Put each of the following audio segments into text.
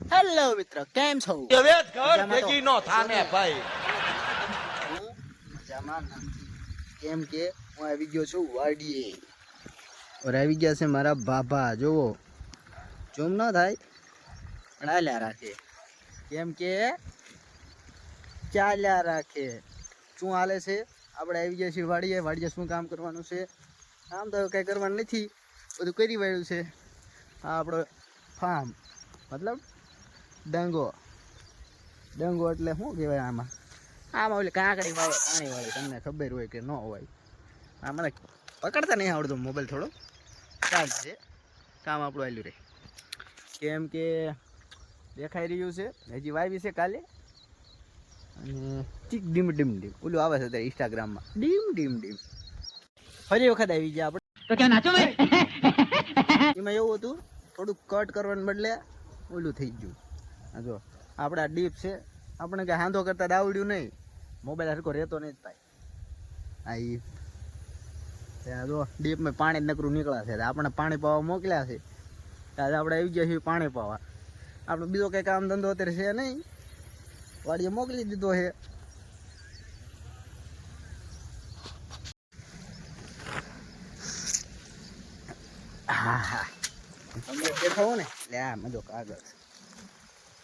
Hello મિત્ર. કેમ છો? હવે જ ઘર ભેગી નો થાને ભાઈ. મજામાં કેમ કે હું આવી ગયો છું વાડીએ. ઓર આવી ગયા છે મારા બાબા જોવો. જોમ ન થાય. હાલ્યા રાખે. કેમ કે ચાલ્યા રાખે. શું હાલે છે? આપણે આવી ગયા છીએ વાડીએ. વાડીએ શું કામ કરવાનું છે? કામ તો કંઈ કરવાનું નથી. બધું કરી વાળ્યું છે. આ આપણો ફાર્મ મતલબ ડંગો. ડંગો એટલે શું કહેવાય આમાં? આમાં ઓલી કાંકડી વાળે પાણી વાળે તમને ખબર હોય કે ન હોય. આ મને પકડતા નહીં આવડતો મોબાઈલ થોડો. કામ છે. કામ આપણું આવેલું રહે. કેમ કે દેખાઈ રહ્યું છે. હજી વાવી છે કાલે. અને ચીક ડીમ ડીમ ડીમ. ઓલું આવે છે અત્યારે ઇન્સ્ટાગ્રામમાં ડીમ ડીમ ડીમ. ફરી વખત આવી ગયા આપણે. તો ક્યાં નાચો એમાં એવું હતું થોડુંક કટ કરવાને બદલે ઓલું થઈ ગયું. જો, આપણે ડીપ છે. આપણે કે હાંધો કરતા દાવડ્યું નહીં. મોબાઈલ હરકો રહેતો નહીં જ ભાઈ. આ ઈ. ત્યાં જો, ડીપમાં પાણી નકરું નીકળ્યા છે. આપણે પાણી પાવા મોકલ્યા છે. ત્યારે આપણે આવી ગયા છીએ પાણી પાવા. આપણે બીજો કંઈ કામ ધંધો અત્યારે છે નહીં. વાડીએ મોકલી દીધો છે. હા હા. તમે દેખાવો ને. લે આ મજો કાગળ.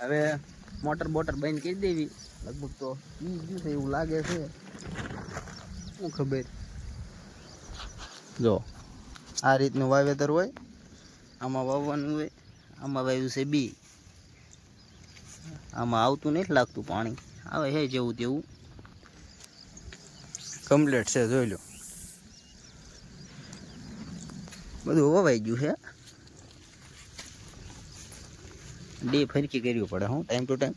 હવે મોટર બોટર બંધ કરી દેવી. લગભગ તો ઈ ગયું છે એવું લાગે છે. શું ખબર? જો, આ રીતનું વાવેતર હોય, આમાં વાવવાનું હોય, આમાં વાવ્યું છે બી. આમાં આવતું નથી લાગતું પાણી. આવે છે જેવું તેવું. કમ્પ્લીટ છે, જોઈ લો. બધું વવાઈ ગયું છે. ડી ફરકી કરવી પડે, હું ટાઈમ ટુ ટાઈમ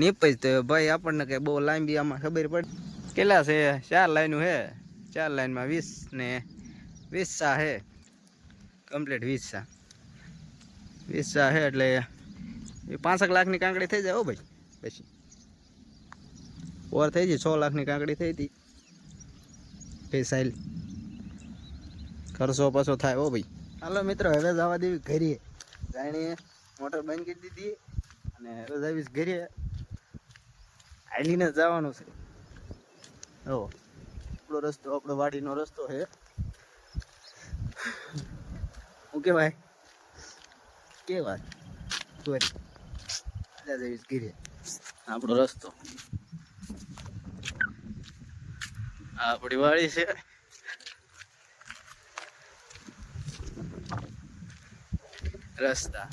નીપજ તો ભાઈ આપણને કઈ બહુ લાંબી આમાં ખબર પડે. કેટલા છે? ચાર લાઈનું છે ચાર લાઈનમાં વીસ ને વીસ સા છે કમ્પ્લીટ વીસ સા વીસ સા છે એટલે એ પાંસઠ લાખની કાંકડી થઈ જાય હો ભાઈ. પછી ઓર થઈ ગઈ, છ લાખની કાંકડી થઈ હતી. ફેસાઈલ ખર્ચો પાછો થાય હો ભાઈ. હાલો મિત્રો, હવે જવા દેવી ઘરે જાણીએ, મોટર બંધ કરી દીધી અને હવે જઈશ ઘરે હાલીને જવાનું છે. હો આપણો રસ્તો, આપણો વાડીનો રસ્તો છે. હું કેવાય કેવાય જઈશ ઘરે આપણો રસ્તો. આપણી વાડી છે. રસ્તા